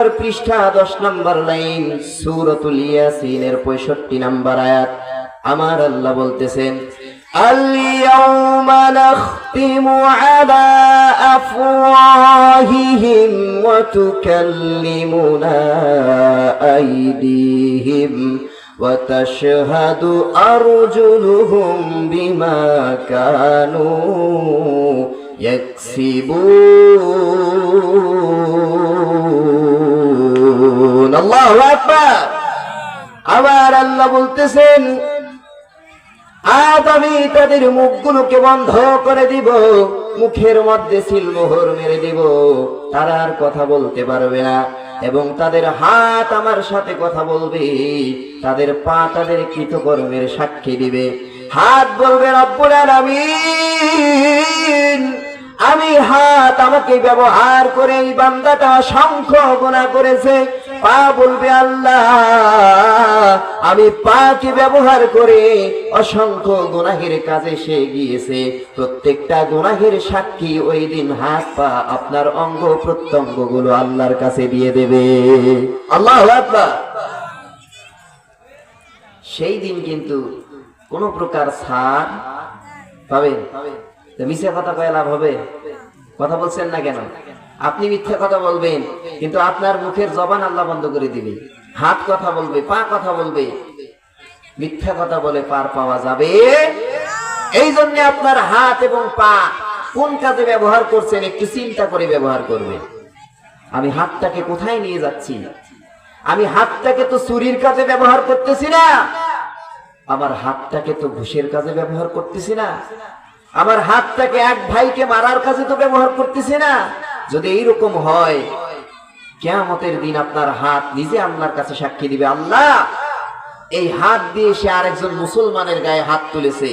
পৃষ্ঠা দশ নম্বর লাইন সুরতুল ইয়াসিনের পঁয়ষট্টি নম্বর আয়াত আমার আল্লাহ বলতেছেন اليوم نختم على أفواههم وتكلمنا أيديهم وتشهد أرجلهم بما كانوا يكسبون তাশকুরুন আল্লাহু আকবার। আবার আল্লাহ বলতেছেন, আজ আমি তাদের মুখগুলোকে বন্ধ করে দিব, মুখের মধ্যে সিলমোহর মেরে দিব। তারা আর কথা বলতে পারবে না এবং তাদের হাত আমার সাথে কথা বলবে। তাদের পা তাদের কৃতকর্মের সাক্ষী দিবে। হাত বলবে, রব্বুল আমি হাত আমাকে ব্যবহার করে এই বান্দাটা শঙ্খ গোনা করেছে। পা বলবে আল্লাহ, আমি পাকে ব্যবহার করে অসংখ্য গুনাহের কাজে সে গিয়েছে? প্রত্যেকটা গুনাহের সাক্ষী ওই দিন হাত পা আপনার অঙ্গ প্রত্যঙ্গগুলো আল্লাহর কাছে দিয়ে দেবে। আল্লাহ সেই দিন কিন্তু কোন প্রকার ছাড় পাবেন। মিথ্যা কথা কয়ে লাভ হবে? কথা বলছেন না কেন? আপনি মিথ্যা কথা বলবেন, কিন্তু আপনার মুখের জবান আল্লাহ বন্ধ করে দিবে। হাত কথা বলবে, পা কথা বলবে। মিথ্যা কথা বলে পার পাওয়া যাবে। এই জন্য আপনার হাত এবং পা কোন কাজে ব্যবহার করছেন একটু চিন্তা করে ব্যবহার করবেন। আমি হাতটাকে কোথায় নিয়ে যাচ্ছি? আমি হাতটাকে তো চুরির কাজে ব্যবহার করতেছি না। আমার হাতটাকে তো ঘুষের কাজে ব্যবহার করতেছি না। আমার হাতটাকে এক ভাইকে মারার কাজে তো ব্যবহার করতেছি না। যদি এইরকম হয়, কেয়ামতের দিন আপনার হাত নিজে আল্লাহর কাছে সাক্ষী দিবে, আল্লাহ, এই হাত দিয়ে সে আরেকজন মুসলমানের গায়ে হাত তুলেছে।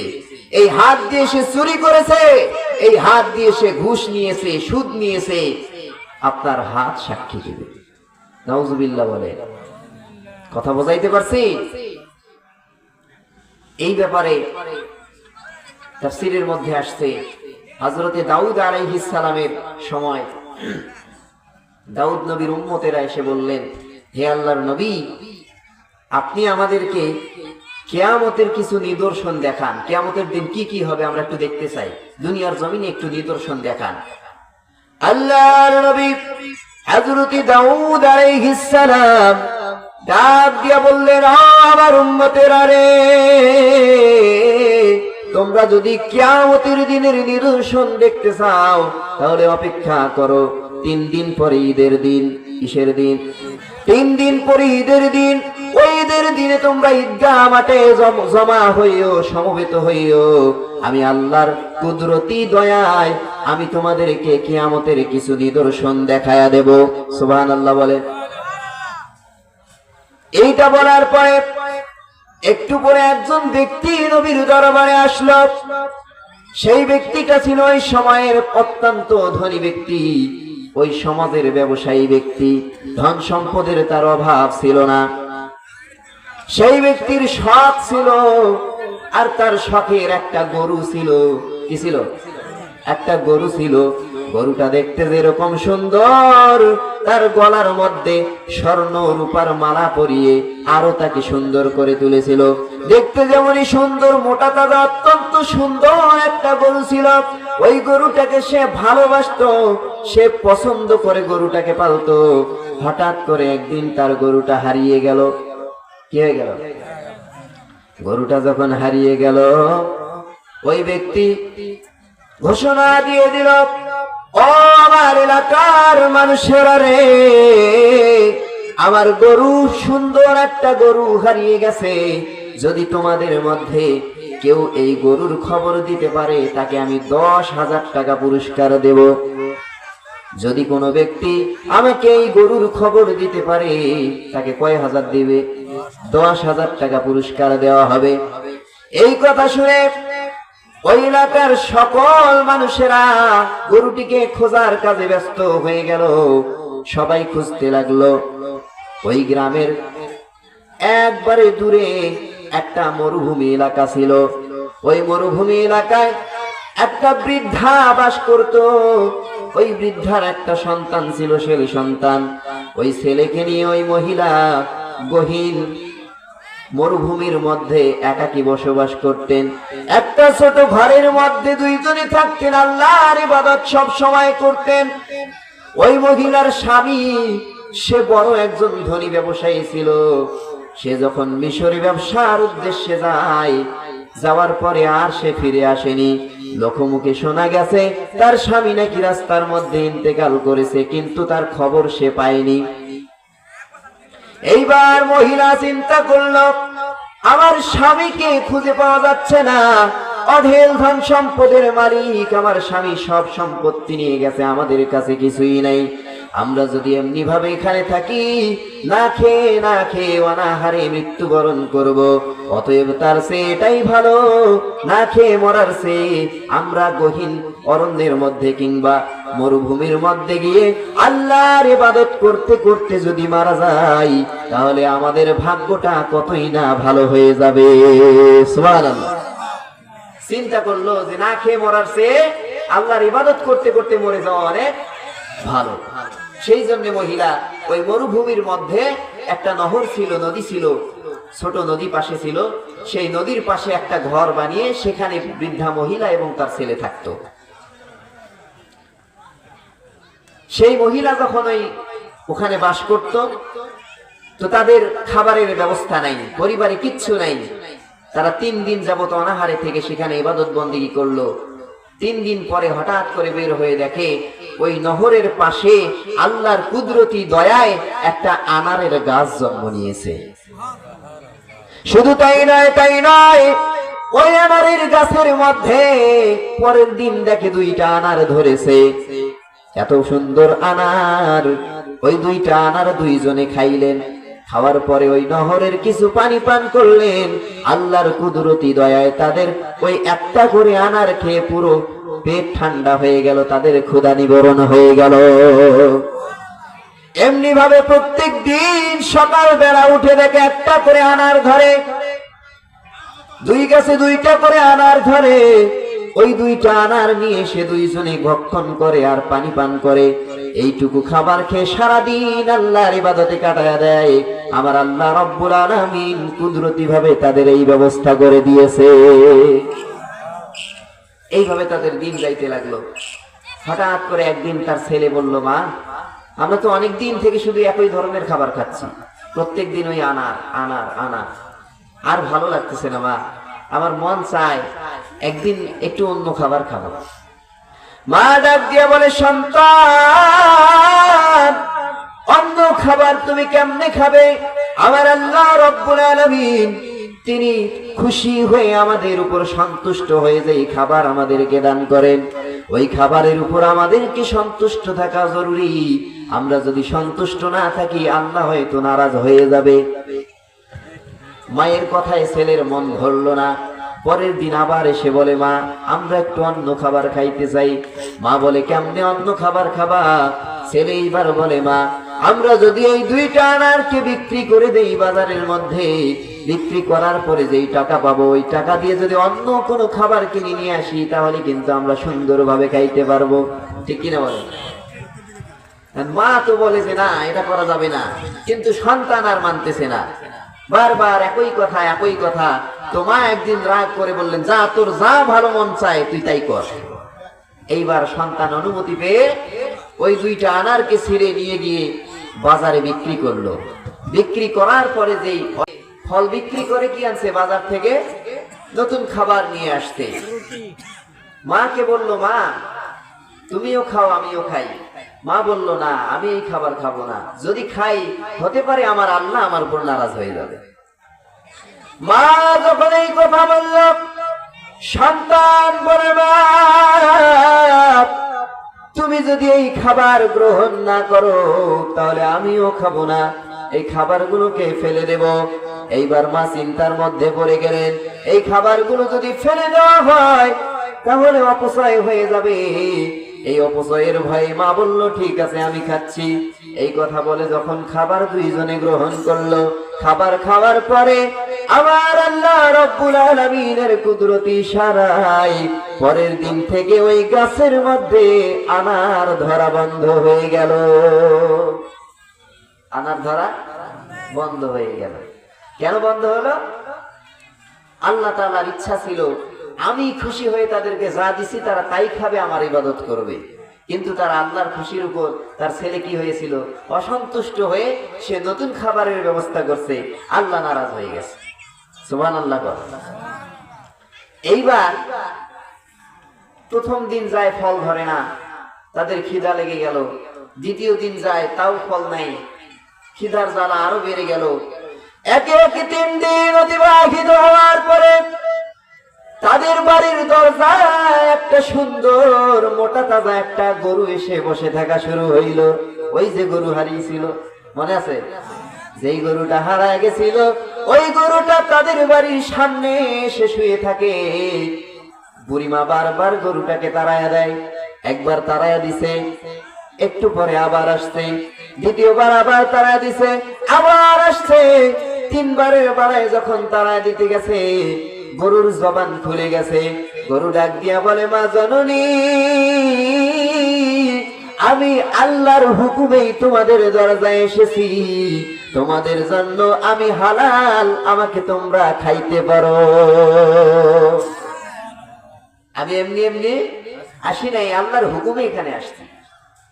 এই হাত দিয়ে সে চুরি করেছে, এই হাত দিয়ে সে ঘুষ নিয়েছে, সুদ নিয়েছে, আপনার হাত সাক্ষী দিবে। নাউজুবিল্লাহ বলে। কথা বোঝাইতে পারছি? এই ব্যাপারে তাফসিরের মধ্যে আসছে হজরতে দাউদ আলাইহিস সালামের সময়। দাউদ নবীর উম্মতেরা এসে বললেন, হে আল্লাহর নবী, আপনি আমাদেরকে কেয়ামতের কিছু নিদর্শন দেখান। কেয়ামতের দিন কি কি হবে আমরা একটু দেখতে চাই। দুনিয়ার জমিনে একটু নিদর্শন দেখান। আল্লাহর নবী হযরতে দাউদ আলাইহিস সালাম ডাক দিয়া বললেন, "ও আমার উম্মতেরা রে তোমরা যদি কিয়ামতের দিনের নিদর্শন দেখতে চাও, তাহলে অপেক্ষা করো, তিন দিন পরে ঈদের দিন, কিসের দিন? তিন দিন পরে ঈদের দিন ঈদের দিনে তোমরা ঈদগাহ মাঠে জমা হইও, সমবেত হইও। আমি আল্লাহর কুদরতি দয়ায় আমি তোমাদেরকে কিয়ামতের কিছু নিদর্শন দেখায়া দেব। সুবহানাল্লাহ বলে এইটা বলার পরে একটু পরে একজন ব্যক্তি নবীর দরবারে আসলো। সেই ব্যক্তিটা ছিল ওই সময়ের অত্যন্ত ধনী ব্যক্তি, ওই সমাজের ব্যবসায়ী ব্যক্তি। ধন সম্পদের তার অভাব ছিল না। সেই ব্যক্তির শখ ছিল, আর তার শখের একটা গরু ছিল। কি ছিল? একটা গরু ছিল। গরুটা দেখতে যেরকম সুন্দর, তার গলার মধ্যে স্বর্ণ রূপার মালা পরিয়ে আরও তাকে সুন্দর করে তুলেছিল। দেখতে যেমনই সুন্দর, মোটা তাজা, অত্যন্ত সুন্দর একটা গরু ছিল। ওই গরুটাকে সে ভালোবাসতো, সে পছন্দ করে গরুটাকে পালতো। হঠাৎ করে একদিন তার গরুটা হারিয়ে গেল। কি হয়ে গেল? গরুটা যখন হারিয়ে গেল, ওই ব্যক্তি ঘোষণা দিয়ে দিল এলাকার মানুষেরা রে, আমার গরু সুন্দর একটা গরু হারিয়ে গেছে। যদি তোমাদের মধ্যে কেউ এই গরুর খবর দিতে পারে, তাকে আমি দশ হাজার টাকা পুরস্কার দেব। যদি কোনো ব্যক্তি আমাকে এই গরুর খবর দিতে পারে, তাকে কয় হাজার দিবে? দশ হাজার টাকা পুরস্কার দেওয়া হবে। এই কথা শুনে ওই এলাকার সকল মানুষেরা গরুটিকে খোঁজার কাজে ব্যস্ত হয়ে গেল। সবাই খুঁজতে লাগল। ওই গ্রামের একবারে দূরে একটা মরুভূমি এলাকা ছিল। ওই মরুভূমি এলাকায় একটা বৃদ্ধা বাস করত। ওই বৃদ্ধার একটা সন্তান ছিল ছেলে সন্তান। ওই ছেলেকে নিয়ে ওই মহিলা গহীন মরুভূমির মধ্যে একাকী বসবাস করতেন। একটা ছোট ঘরের মধ্যে দুইজনে থাকতেন, আল্লাহর ইবাদত সব সময় করতেন। ওই মহিলার স্বামী, সে বড় একজন ধনী ব্যবসায়ী ছিল। সে যখন মিশরি ব্যবসার উদ্দেশ্যে যায়, যাওয়ার পরে আর সে ফিরে আসেনি। লোকমুখে শোনা গেছে, তার স্বামী নাকি রাস্তার মধ্যে ইন্তেকাল করেছে, কিন্তু তার খবর সে পায়নি। এইবার মহিলা চিন্তা করল, আমার স্বামীকে খুঁজে পাওয়া যাচ্ছে না। অঢেল ধন সম্পদের মালিক, আমার স্বামী সব সম্পত্তি নিয়ে গেছে, আমাদের কাছে কিছুই নাই। আমরা যদি এমনি ভাবে এখানে থাকি, না খেয়ে না খেয়ে অনাহারে মৃত্যুবরণ করব। অতএব তার সে এটাই ভালো, না খেয়ে মরার সে আমরা গহীন অরণ্যের মধ্যে কিংবা মরুভূমির মধ্যে গিয়ে আল্লাহর ইবাদত করতে করতে যদি মারা যাই তাহলে আমাদের ভাগ্যটা কতই না ভালো হয়ে যাবে? সুবহানাল্লাহ। চিন্তা করল যে না খেয়ে মরার সে আল্লাহর ইবাদত করতে করতে মরে যাওয়া অনেক ভালো। সেই জন্য মহিলা ওই মরুভূমির মধ্যে একটা নহর ছিল, নদী ছিল, ছোট নদী পাশে ছিল। সেই নদীর পাশে একটা ঘর বানিয়ে সেখানে বৃদ্ধা মহিলা এবং তার ছেলে থাকতো। সেই মহিলা যখন ওই ওখানে বাস করত, তো তাদের খাবারের ব্যবস্থা নাই পরিবারে কিচ্ছু নাই তারা তিন দিন যাবত অনাহারে থেকে সেখানে ইবাদত বন্দিগি করল। তিন দিন পরে হঠাৎ করে বের হয়ে দেখে ওই নহরের পাশে আল্লাহর কুদরতি দয়ায় একটা আনারের গাছ জন্ম নিয়েছে। শুধু তাই নয় তাই নয়, ওই আনারের গাছের মধ্যে পরের দিন দেখে দুইটা আনার ধরেছে। এত সুন্দর আনার। ওই দুইটা আনার দুইজনে খাইলেন। খাওয়ার পরে ওই নহরের কিছু পানি পান করলেন। আল্লাহর কুদরতি দয়ায় তাদের ওই একটা করে আনার খেয়ে পুরো পেট ঠান্ডা হয়ে গেল, তাদের ক্ষুধা নিবারণ হয়ে গেল। এমনি ভাবে প্রত্যেক দিন সকাল বেলা উঠে দেখে একটা করে আনার ধরে দুই গাছে দুইটা করে আনার ধরে ওই দুইটা আনার নিয়ে সে দুইজনে ভক্ষণ করে আর পানি পান করে। এইটুকু খাবার খেয়ে সারাদিন আল্লাহর ইবাদতে কাটায়া দেয়। আমার আল্লাহ রব্বুল আলামিন কুদরতি ভাবে তাদের এই ব্যবস্থা করে দিয়েছে। এইভাবে তাদের দিন যাইতে লাগল। হঠাৎ করে একদিন তার ছেলে বলল, মা, আমরা তো অনেক দিন থেকে শুধু একই ধরনের খাবার খাচ্ছি। প্রত্যেক দিন ওই আনার আনার আনার। আর ভালো লাগতেছে না, মা। আমার মন চায় একদিন একটু অন্য খাবার খাব। মা ডাক দিয়া বলে, সন্তান, অন্য খাবার তুমি কেমনে খাবে? আমার আল্লাহ রব্বুল আলামিন, তিনি খুশি হয়ে আমাদের উপর সন্তুষ্ট হয়ে যে খাবার আমাদেরকে দান করেন। ওই খাবারের উপর আমাদেরকে সন্তুষ্ট থাকা জরুরি। আমরা যদি সন্তুষ্ট না থাকি, আল্লাহ হয়তো নারাজ হয়ে যাবে। মায়ের কথায় ছেলের মন ধরলো না। পরের দিন আবার এসে বলে, মা, আমরা একটু অন্য খাবার খাইতে চাই। মা বলে, কেমনে অন্য খাবার খাবা? ছেলে এইবার বলে, মা, আমরা যদি এই দুইটা আনারকে বিক্রি করে দেই বাজারের মধ্যে, বিক্রি করার পরে যেই টাকা পাবো, ওই টাকা দিয়ে যদি অন্য কোনো খাবার কিনে নিয়ে আসি, তাহলে কিন্তু আমরা সুন্দরভাবে খাইতে পারব। ঠিক কিনা বলেন? মা তো বলে যে, না, এটা করা যাবে না। কিন্তু সন্তান আর মানতেছে না। বারবার একই কথা একই কথা। তো মা একদিন রাগ করে বললেন, যা, তোর যা ভালো মন চায়, তুই তাই কর। এইবার সন্তান অনুমতি পেয়ে ওই দুইটা আনারকে ছিঁড়ে নিয়ে গিয়ে বাজারে বিক্রি করল। বিক্রি করার পরে যেই ফল বিক্রি করে কি আনছে বাজার থেকে? নতুন খাবার নিয়ে আসতে। মাকে বলল, মা, তুমিও খাও, আমিও খাই। মা বলল, না, আমি এই খাবার খাব না। যদি খাই, হতে পারে আমার আল্লাহ আমার উপর নারাজ হয়ে যাবে। মা যখন এই কথা বলল, সন্তান বলে তুমি যদি এই খাবার গ্রহণ না করো, তাহলে আমিও খাব না। এই খাবারগুলোকে ফেলে দেব। এইবার মা চিন্তার মধ্যে পড়ে গেলেন, এই খাবারগুলো যদি ফেলে দেওয়া হয়, তাহলে অপচয় হয়ে যাবে। এই অপচয়ের ভয়ে মা বলল, ঠিক আছে, আমি খাচ্ছি। এই কথা বলে যখন খাবার দুইজনে গ্রহণ করল, খাবার খাওয়ার পরে আবার আল্লাহ রব্বুল আলামিনের কুদরতি সারাই পরের দিন থেকে ওই গাছের মধ্যে আনার ধরা বন্ধ হয়ে গেল। আনার ধরা বন্ধ হয়ে গেল। কেন বন্ধ হলো? আল্লাহ তাআলার ইচ্ছা ছিল আমি খুশি হয়ে তাদেরকে যা দিছি, তারা তাই খাবে, আমার ইবাদত করবে। কিন্তু তার আল্লাহর খুশির উপর তার ছেলে কি হয়েছিল? অসন্তুষ্ট হয়ে সে নতুন খাবারের ব্যবস্থা করছে। আল্লাহ নারাজ হয়ে গেছে। সুবহান আল্লাহ এইবার প্রথম দিন যায়, ফল ধরে না। তাদের খিদা লেগে গেল। দ্বিতীয় দিন যায়, তাও ফল নাই। খিদার জ্বালা আরও বেড়ে গেল। একে একে তিন দিন অতিবাহিত হওয়ার পরে তাদের বাড়ির দরজায় একটা সুন্দর, মোটা তাজা একটা গরু এসে বসে থাকা শুরু হইল। ওই যে গরু হারিয়েছিল, মনে আছে? যেই গরুটা হারায় গেছিল, ওই গরুটা তাদের বাড়ির সামনে এসে শুয়ে থাকে। বুড়িমা বারবার গরুটাকে তাড়ায়া দেয়, একবার তাড়ায়া দিছে, একটু পরে আবার আসছে, দ্বিতীয়বার আবার তারা দিছে, আবার আসছে। তিনবারের বাড়ায় যখন তারা দিতে গেছে গরুর জবান খুলে গেছে। গরু ডাক দিয়া বলে, মা জননী, আমি আল্লাহর হুকুমেই তোমাদের দরজায় এসেছি। তোমাদের জন্য আমি হালাল আমাকে তোমরা খাইতে পারো। আমি এমনি এমনি আসি নাই, আল্লাহর হুকুমে এখানে আসছি।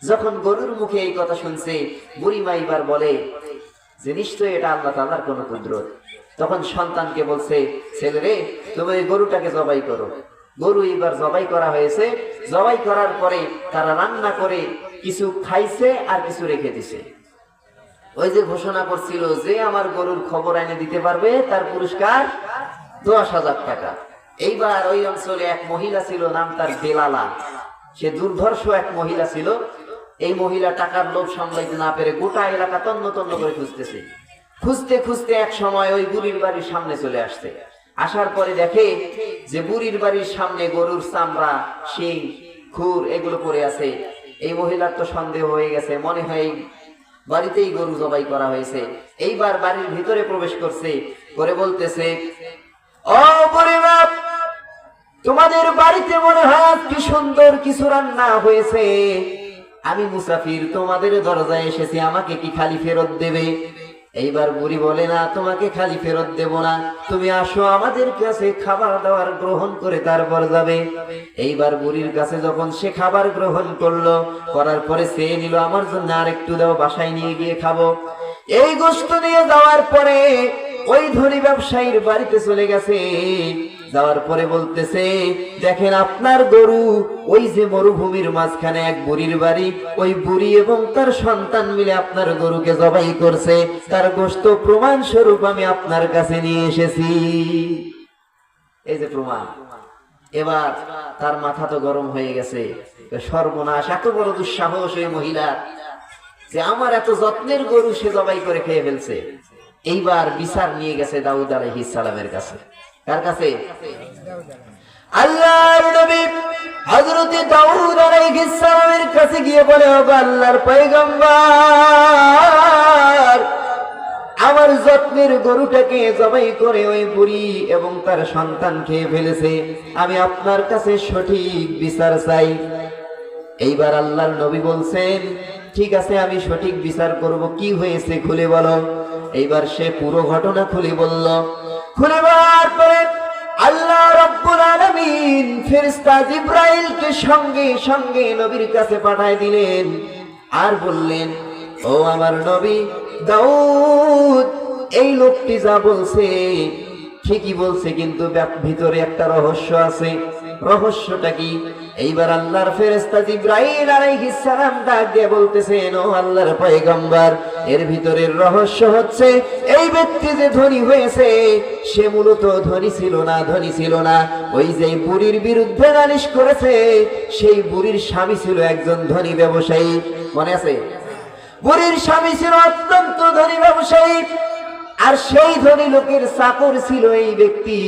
যখন গরুর মুখে এই কথা শুনছে, বুড়িমা এবার বলে, যে নিশ্চয়ই এটা আল্লাহ তাল্লাহর কোন কুদরত। তখন সন্তানকে বলছে, ছেলে রে, তুমি ওই গরুটাকে জবাই করো। গরু এবার জবাই করা হয়েছে। জবাই করার পরে তারা রান্না করে, কিছু খাইছে আর কিছু রেখে দিছে। ওই যে ঘোষণা করছিল যে, আমার গরুর খবর এনে দিতে পারবে, তার পুরস্কার দশ হাজার টাকা। এইবার ওই অঞ্চলে এক মহিলা ছিল, নাম তার বেলালা। সে দুর্ধর্ষ এক মহিলা ছিল। এই মহিলা টাকার লোভ সামলাইতে না পেরে গোটা এলাকা তন্ন তন্ন করে খুঁজতেছে। খুঁজতে খুঁজতে এক সময় ওই বুড়ির বাড়ির সামনে চলে আসছে। আসার পরে দেখে যে বুড়ির বাড়ির সামনে গরুর চামড়া, শিং, খুর এগুলো পড়ে আছে। এই মহিলার তো সন্দেহ হয়ে গেছে, মনে হয় বাড়িতেই গরু জবাই করা হয়েছে। এইবার বাড়ির ভিতরে প্রবেশ করছে, করে বলতেছে তোমাদের বাড়িতে মনে হয় কি সুন্দর কিছু রান্না হয়েছে? আমি মুসাফির, তোমাদের দরজায় এসেছি, আমাকে কি খালি ফেরত দেবে? এইবার বুড়ি বলে, না, তোমাকে খালি ফেরত দেব না। তুমি আসো আমাদের কাছে, খাবার দাবার গ্রহণ করে তারপর যাবে। এইবার বুড়ির কাছে যখন সে খাবার গ্রহণ করল, করার পরে সে নিল, আমার জন্য আর একটু দাও, বাসায় নিয়ে গিয়ে খাব। এই গোস্ত নিয়ে যাওয়ার পরে ওই ধনী ব্যবসায়ীর বাড়িতে চলে গেছে। যাওয়ার পরে বলতেছে, দেখেন আপনার গরু, ওই যে মরুভূমির মাঝখানে এক বুড়ির বাড়ি, ওই বুড়ি এবং তার সন্তান মিলে আপনার গরুকে জবাই করছে। তার গোস্ত প্রমাণ স্বরূপ আমি আপনার কাছে নিয়ে এসেছি। এই যে প্রমাণ। এবার তার মাথা তো গরম হয়ে গেছে। সর্বনাশ, এত বড় দুঃসাহস ওই মহিলার যে আমার এত যত্নের গরু সে জবাই করে খেয়ে ফেলছে। এইবার বিচার নিয়ে গেছে দাউদ আলাইহিস সালামের কাছে। কার কাছে? আল্লাহর নবী হযরত দাউদ কাছে গিয়ে বলে ও আল্লাহর পয়গম্বর, আমার যত্নের গরুটাকে জবাই করে ওই বুড়ি এবং তার সন্তান খেয়ে ফেলেছে। আমি আপনার কাছে সঠিক বিচার চাই। এইবার আল্লাহর নবী বলছেন, ঠিক আছে, আমি সঠিক বিচার করব। কি হয়েছে খুলে বলো। এইবার সে পুরো ঘটনা খুলে বলল খুলে বলার পরে আল্লাহ রব্বুল আলামিন ফেরেশতা জিব্রাইলকে সঙ্গে সঙ্গে নবীর কাছে পাঠায় দিলেন আর বললেন, ও আমার নবী দাউদ, এই লোকটি যা বলছে ঠিকই বলছে, কিন্তু ভিতরে একটা রহস্য আছে। রহস্যটা কি? এইবার আল্লাহর ফেরেশতা জিব্রাইল আলাইহিস সালাম ডাক দিয়ে বলতেছেন, ও আল্লাহর পয়গম্বর এর ভিতরের রহস্য হচ্ছে, এই ব্যক্তি যে ধনী হয়েছে, সে মূলত ধনী ছিল না, ধনী ছিল না। ওই যে বুড়ির বিরুদ্ধে নালিশ করেছে, সেই বুড়ির স্বামী ছিল একজন ধনী ব্যবসায়ী। মনে আছে? বুড়ির স্বামী ছিল অত্যন্ত ধনী ব্যবসায়ী, আর সেই ধনী লোকের চাকর ছিল এই ব্যক্তি।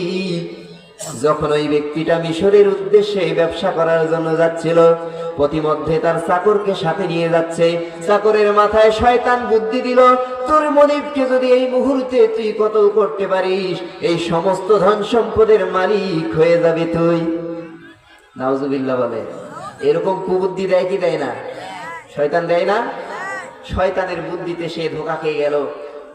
যখন ওই ব্যক্তিটা মিশরের উদ্দেশ্যে ব্যবসা করার জন্য যাচ্ছিল প্রতিমধ্যে তার চাকরকে সাথে নিয়ে যাচ্ছে। চাকরের মাথায় শয়তান বুদ্ধি দিল, তোর মনিবকে যদি এই মুহূর্তে তুই কতল করতে পারিস, এই সমস্ত ধন সম্পদের মালিক হয়ে যাবে তুই। নাউজুবিল্লাহ বলে। এরকম কুবুদ্ধি দেয় কি দেয় না? শয়তান দেয় না? শয়তানের বুদ্ধিতে সে ধোকা খেয়ে গেল।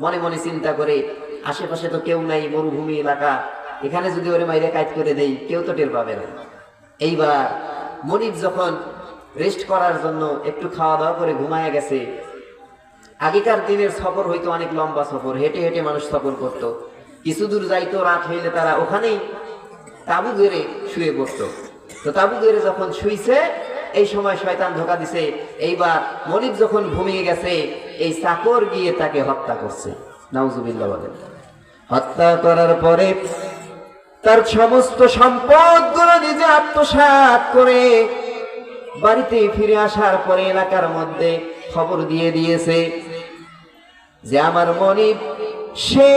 মনে মনে চিন্তা করে, আশেপাশে তো কেউ নাই, মরুভূমি এলাকা। এখানে যদি ওরে মাইরে কাজ করে দেই, কেউ তো টের পাবে না। এইবার মনিব যখন রেস্ট করার জন্য একটু খাওয়া দাওয়া করে ঘুমায় গেছে, আগেকার দিনের সফর হয়তো অনেক লম্বা সফর, হেঁটে হেঁটে মানুষ সফর করত। কিছু দূর যাইতো, রাত হইলে তারা ওখানেই তাবু গেড়ে শুয়ে পড়তো। তো তাবু গেড়ে যখন শুইছে, এই সময় শয়তান ধোকা দিছে। এইবার মনিব যখন ঘুমিয়ে গেছে, এই চাকর গিয়ে তাকে হত্যা করছে। নাউজুবিল্লাহ বলেন। হত্যা করার পরে তার সমস্ত সম্পদগুলো নিজে আত্মসাৎ করে বাড়িতে ফিরে আসার পরে এলাকার মধ্যে খবর দিয়ে দিয়েছে যে আমার মনিব, সে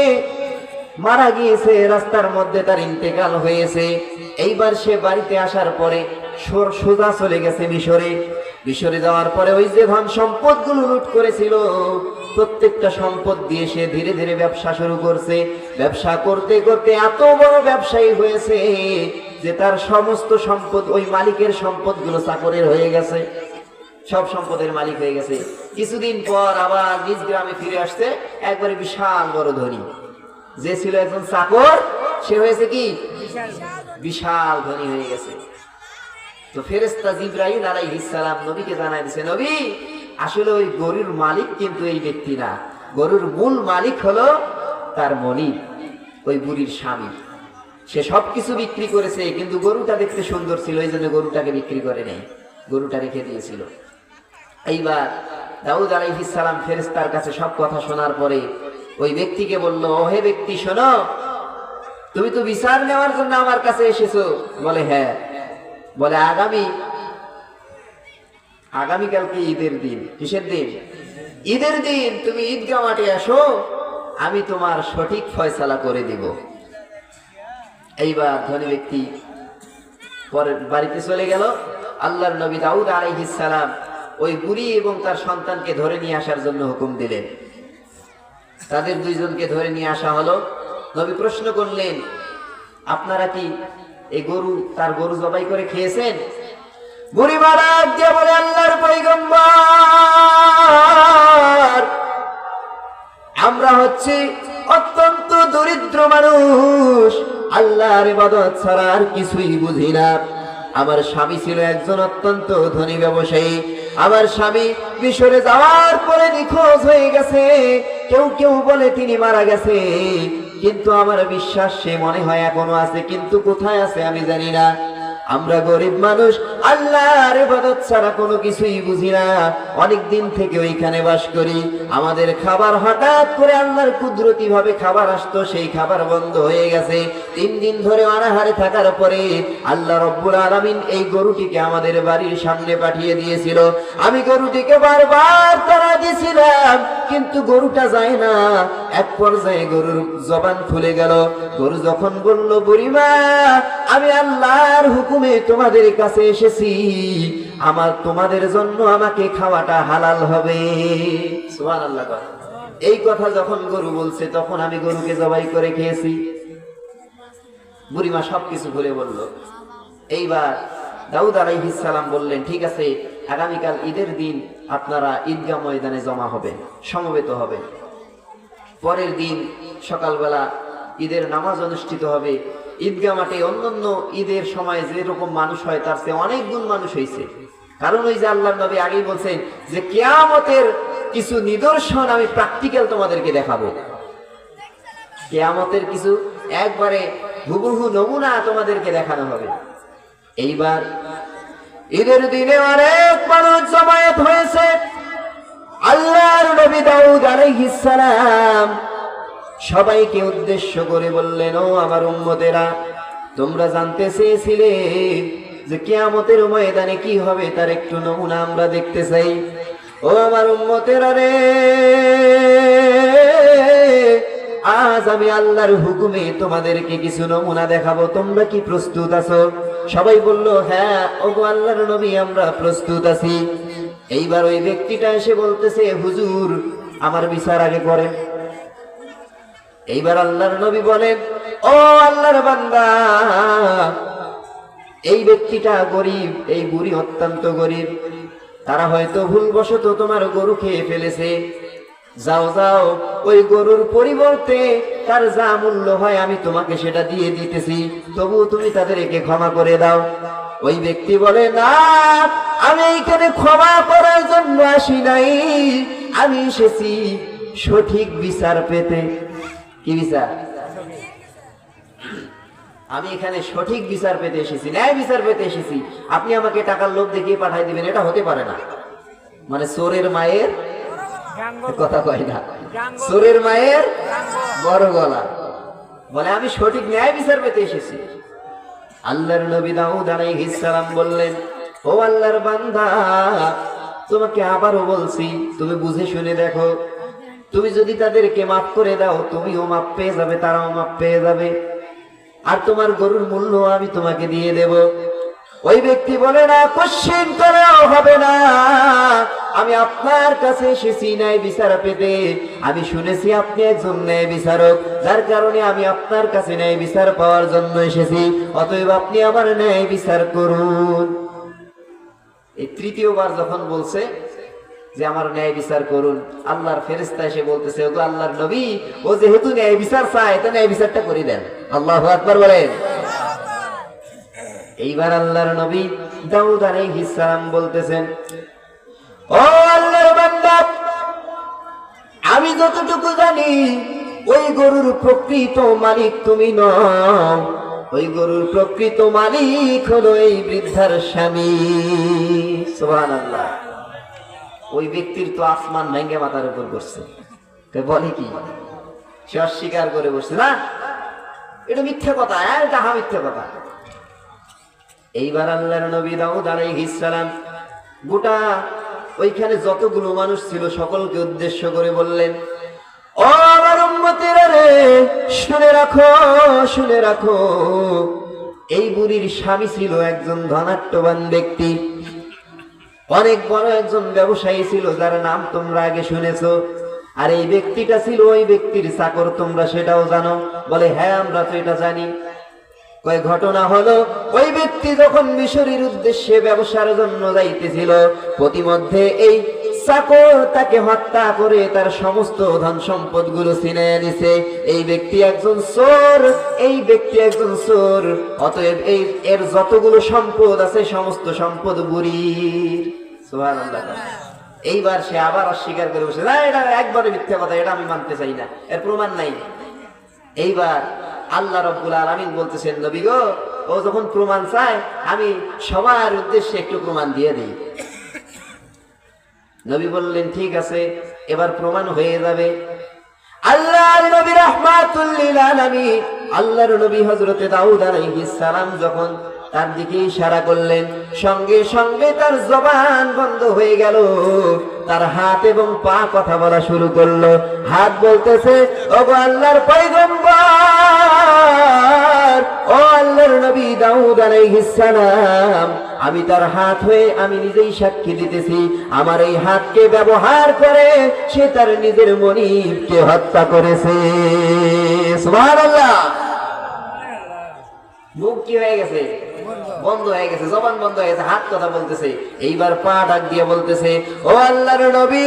মারা গিয়েছে, রাস্তার মধ্যে তার ইন্তেকাল হয়েছে। এইবার সে বাড়িতে আসার পরে সোর সোজা চলে গেছে মিশরে। মিশরে যাওয়ার পরে ওই যে ধন সম্পদগুলো লুট করেছিল প্রত্যেকটা সম্পদ দিয়ে সে ধীরে ধীরে ব্যবসা শুরু করছে। ব্যবসা করতে করতে এত বড় ব্যবসায়ী হয়েছে যে তার সমস্ত সম্পদ ওই মালিকের সম্পদগুলো চাকরের হয়ে গেছে। সব সম্পদের মালিক হয়ে গেছে। কিছুদিন পর আবার নিজ গ্রামে ফিরে আসছে একবারে বিশাল বড় ধনী। যে ছিল একজন চাকর, সে হয়েছে কি? বিশাল ধনী হয়ে গেছে। তো ফেরেস্তা জিব্রাহিম আলাইহিস সালাম নবীকে জানাই দিছে, নবী আসলে ওই গরুর মালিক কিন্তু এই ব্যক্তি না। গরুর মূল মালিক হলো তার মনিব, ওই বুড়ির স্বামী। সে সবকিছু বিক্রি করেছে, কিন্তু গরুটা দেখতে সুন্দর ছিল, এই জন্য গরুটাকে বিক্রি করে নেই গরুটা রেখে দিয়েছিল। এইবার দাউদ সালাম ফেরেস্তার কাছে সব কথা শোনার পরে ওই ব্যক্তিকে বলল, ওহে ব্যক্তি, শোনো, তুমি তো বিচার নেওয়ার জন্য আমার কাছে এসেছ। বলে হ্যাঁ। বলে, আগামী আগামীকালকে ঈদের দিন। কিসের দিন? ঈদের দিন, তুমি ঈদগা মাঠে আসো, আমি তোমার সঠিক ফয়সালা করে দিব। এইবার ধনী ব্যক্তি পরে বাড়িতে চলে গেল। আল্লাহর নবী দাউদ সালাম ওই বুড়ি এবং তার সন্তানকে ধরে নিয়ে আসার জন্য হুকুম দিলেন। তাদের দুইজনকে ধরে নিয়ে আসা হলো। নবী প্রশ্ন করলেন, আপনারা কি এই গরু, তার গরু জবাই করে খেয়েছেন? বুড়ি মারা দিয়ে বলে আল্লাহর পৈগম্বর আমরা হচ্ছি অত্যন্ত দরিদ্র মানুষ। আল্লাহর ইবাদত ছাড়া আর কিছুই বুঝি না। আমার স্বামী ছিল একজন অত্যন্ত ধনী ব্যবসায়ী। আমার স্বামী মিশরে যাওয়ার পরে নিখোঁজ হয়ে গেছে। কেউ কেউ বলে তিনি মারা গেছে। কিন্তু আমার বিশ্বাস সে মনে হয় এখনও আছে, কিন্তু কোথায় আছে আমি জানি না। আমরা গরিব মানুষ, আল্লাহর ইবাদত ছাড়া কোনো কিছুই বুঝি না। অনেক দিন থেকে ওইখানে বাস করি। আমাদের খাবার হঠাৎ করে আল্লাহর কুদরতি ভাবে খাবার আসতো, সেই খাবার বন্ধ হয়ে গেছে। তিন দিন ধরে অনাহারে থাকার পরে আল্লাহ রব্বুল আলামিন এই গরুটিকে আমাদের বাড়ির সামনে পাঠিয়ে দিয়েছিল। আমি গরুটিকে বারবার তারা দিয়েছিলাম। কিন্তু গরুটা যায় না। এক পর্যায়ে গরুর জবান খুলে গেল। গরু যখন বলল, বুড়িমা, আমি আল্লাহর হুকুমে তোমাদের কাছে এসেছি। আমার, তোমাদের জন্য আমাকে খাওয়াটা হালাল হবে। সুবহানাল্লাহ কর। এই কথা যখন গরু বলছে, তখন আমি গরুকে জবাই করে খেয়েছি। বুড়িমা সবকিছু ভুলে বলল। এইবার দাউদ আলাইহিস সালাম বললেন, ঠিক আছে আগামীকাল ঈদের দিন আপনারা ঈদগাহ ময়দানে জমা হবে, সমবেত হবে। পরের দিন সকালবেলা ঈদের নামাজ অনুষ্ঠিত হবে। ঈদগাহ মাঠে অন্যান্য ঈদের সময় যেরকম মানুষ হয়, তার চেয়ে অনেক গুণ মানুষ হয়েছে কারণ ওই যে আল্লাহ নবী আগেই বলছেন যে, কেয়ামতের কিছু নিদর্শন আমি প্র্যাকটিক্যাল তোমাদেরকে দেখাবো। কেয়ামতের কিছু একবারে হুবহু নমুনা তোমাদেরকে দেখানো হবে। এইবার ঈদের দিনে অনেক মানুষ জমায়েত হয়েছে। আল্লাহর নবী দাউদ আলাইহিস সালাম সবাইকে উদ্দেশ্য করে বললেন, ও আমার উম্মতেরা, তোমরা জানতে চেয়েছিলে যে কিয়ামতের ময়দানে কি হবে, তার একটু নমুনা আমরা দেখতে চাই। ও আমার উম্মতেরা রে! আজ আমি আল্লাহর হুকুমে তোমাদেরকে কিছু নমুনা দেখাবো। তোমরা কি প্রস্তুত আছো? সবাই বলল হ্যাঁ ওগো আল্লাহর নবী, আমরা প্রস্তুত আছি। এইবার ওই ব্যক্তিটা এসে বলতেছে, হুজুর, আমার বিচার আগে করেন। এইবার আল্লাহর নবী বলেন, ও আল্লাহর বান্দা, এই ব্যক্তিটা গরিব, এই বুড়ি অত্যন্ত গরিব। তারা হয়তো ভুলবশত তোমার গরু খেয়ে ফেলেছে। যাও যাও, ওই গরুর পরিবর্তে তার যা মূল্য হয় আমি তোমাকে সেটা দিয়ে দিতেছি। তবু তুমি তাদেরকে ক্ষমা করে দাও। ওই ব্যক্তি বলে, না, আমি এখানে ক্ষমা করার জন্য আসি নাই। আমি এসেছি সঠিক বিচার পেতে। কি বিচার? আমি এখানে সঠিক বিচার পেতে এসেছি, ন্যায় বিচার পেতে এসেছি। আপনি আমাকে টাকার লোভ দেখিয়ে পাঠাই দিবেন, এটা হতে পারে না। মানে চোরের মায়ের কথা কয় না। চোরের মায়ের বড় গলা। বলে আমি সঠিক ন্যায় বিচার পেতে এসেছি। আল্লাহর নবী দাউদ আলাইহিস সালাম বললেন ও আল্লাহর বান্দা তোমাকে আবারও বলছি তুমি বুঝে শুনে দেখো। তুমি যদি তাদেরকে মাফ করে দাও তুমিও মাফ পেয়ে যাবে তারাও মাফ পেয়ে যাবে। আর তোমার গরুর মূল্য আমি তোমাকে দিয়ে দেব। ওই ব্যক্তি বলে না, কোশ্চিন করেও হবে না। আমি আপনার কাছে এসেছি ন্যায় বিচার পেতে। আমি শুনেছি আপনি একজন ন্যায় বিচারক। যার কারণে আমি আপনার কাছে ন্যায় বিচার পাওয়ার জন্য এসেছি। অতএব আপনি আমার ন্যায় বিচার করুন। এই তৃতীয়বার যখন বলছে যে আমার ন্যায় বিচার করুন, আল্লাহর ফেরেস্তা এসে বলতেছে, ওগো আল্লাহর নবী, ও যেহেতু ন্যায় বিচার চায়, তো ন্যায় বিচারটা করে দেন। আল্লাহ আকবার বলেন। এইবার আল্লাহর নবী দাউদ আলাইহিস সালাম বলতেছেন, ও আল্লাহর বান্দা, আমি যতটুকু জানি, ওই গরুর প্রকৃত মালিক তুমি নও। ওই গরুর প্রকৃত মালিক হলো এই বৃদ্ধার স্বামী। সুবহানাল্লাহ। ওই ব্যক্তির তো আসমান ভেঙ্গে মাথার উপর তো বলে কি? সে অস্বীকার করে বসছে, না, এটা মিথ্যে কথা হ্যাঁ এটা হা মিথ্যে কথা। এইবার আল্লাহর নবী দাউদ আলাইহিস সালাম গোটা ওইখানে যতগুলো মানুষ ছিল সকলকে উদ্দেশ্য করে বললেন, ও আমার রে, শুনে রাখো শুনে রাখো। এই বুড়ির স্বামী ছিল একজন ধনাট্যবান ব্যক্তি। অনেক বড় একজন ব্যবসায়ী ছিল, যার নাম তোমরা আগে শুনেছো। আর এই ব্যক্তিটা ছিল ওই ব্যক্তির চাকর, তোমরা সেটাও জানো। বলে হ্যাঁ আমরা তো এটা জানি। কয় ঘটনা হলো, ওই ব্যক্তি যখন মিশরের উদ্দেশ্যে ব্যবসার জন্য যাইতেছিল, প্রতিমধ্যে এই তাকে হত্যা করে তার সমস্ত ধন সম্পদগুলো ছিনে এই ব্যক্তি একজন চোর, এই ব্যক্তি একজন চোর, অতএব এই, এর যতগুলো সম্পদ আছে, সমস্ত সম্পদ বুড়ির। এইবার সে আবার অস্বীকার করে বসে, না, এটা একবারে মিথ্যা কথা, এটা আমি মানতে চাই না। এর প্রমাণ নাই। এইবার আল্লাহ রব্বুল আলামিন বলতেছেন, নবী গো, ও যখন প্রমাণ চায়, আমি সবার উদ্দেশ্যে একটু প্রমাণ দিয়ে দিই। নবী বললেন, ঠিক আছে, এবার প্রমাণ হয়ে যাবে। আল্লাহর নবী হযরতে দাউদ সালাম যখন তার দিকে ইশারা করলেন, সঙ্গে সঙ্গে তার জবান বন্ধ হয়ে গেল। তার হাত এবং পা কথা বলা শুরু করল। হাত বলতেছে, ওগো আল্লাহর পয়গম্বর, ও আল্লাহর নবী দাউদ আলাইহিস সালাম, আমি তার হাত হয়ে আমি নিজেই সাক্ষী দিতেছি। আমার এই হাতকে ব্যবহার করে সে তার নিজের মনিবকে হত্যা করেছে। সুবহানাল্লাহ। মুখ কি হয়ে গেছে। বন্ধ হয়ে গেছে, জবান বন্ধ হয়ে গেছে, হাত কথা বলতেছে। এইবার পা ডাক দিয়ে বলতেছে, ও আল্লাহর নবী,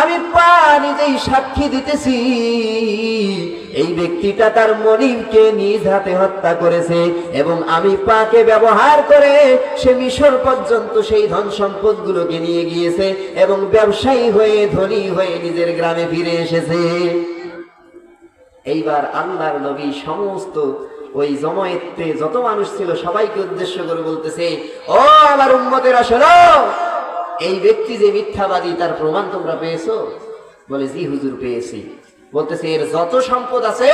আমি পা নিজেই সাক্ষী দিতেছি। এই ব্যক্তিটা তার মনিবকে নিজ হাতে হত্যা করেছে এবং আমি পাকে ব্যবহার করে সে মিশর পর্যন্ত সেই ধন সম্পদ গুলোকে নিয়ে গিয়েছে এবং ব্যবসায়ী হয়ে, ধনী হয়ে নিজের গ্রামে ফিরে এসেছে। এইবার আল্লাহর নবী সমস্ত ওই জমায়েতে যত মানুষ ছিল সবাইকে উদ্দেশ্য করে বলতেছে, ও আমার উম্মতের, শোনো, এই ব্যক্তি যে মিথ্যাবাদী, তার প্রমাণ তোমরা পেয়েছ? বলে, জি, হুজুর, পেয়েছি। বলতেছে, এর যত সম্পদ আছে,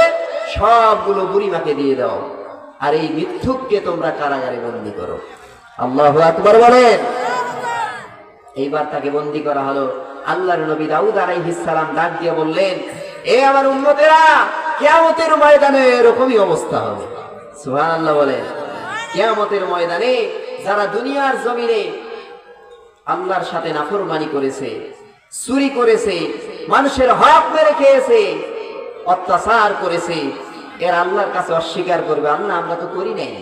সবগুলো বুড়িমাকে দিয়ে দাও। আর এই মিথ্যুককে তোমরা কারাগারে বন্দি করো। আল্লাহ আকবর বলেন। এইবার তাকে বন্দি করা হলো। আল্লাহর নবী দাউদ আলাইহিস সালাম ডাক দিয়ে বললেন, এ আমার উন্নতেরা কেয়ামতের ময়দানে এরকমই অবস্থা হবে। সুহান আল্লাহ বলে। কেয়ামতের ময়দানে যারা দুনিয়ার জমিনে আল্লাহর সাথে নাফরমানি করেছে, চুরি করেছে, মানুষের হক মেরে খেয়েছে, অত্যাচার করেছে, এর আল্লাহর কাছে অস্বীকার করবে। আল্লাহ, আমরা তো করি নাই।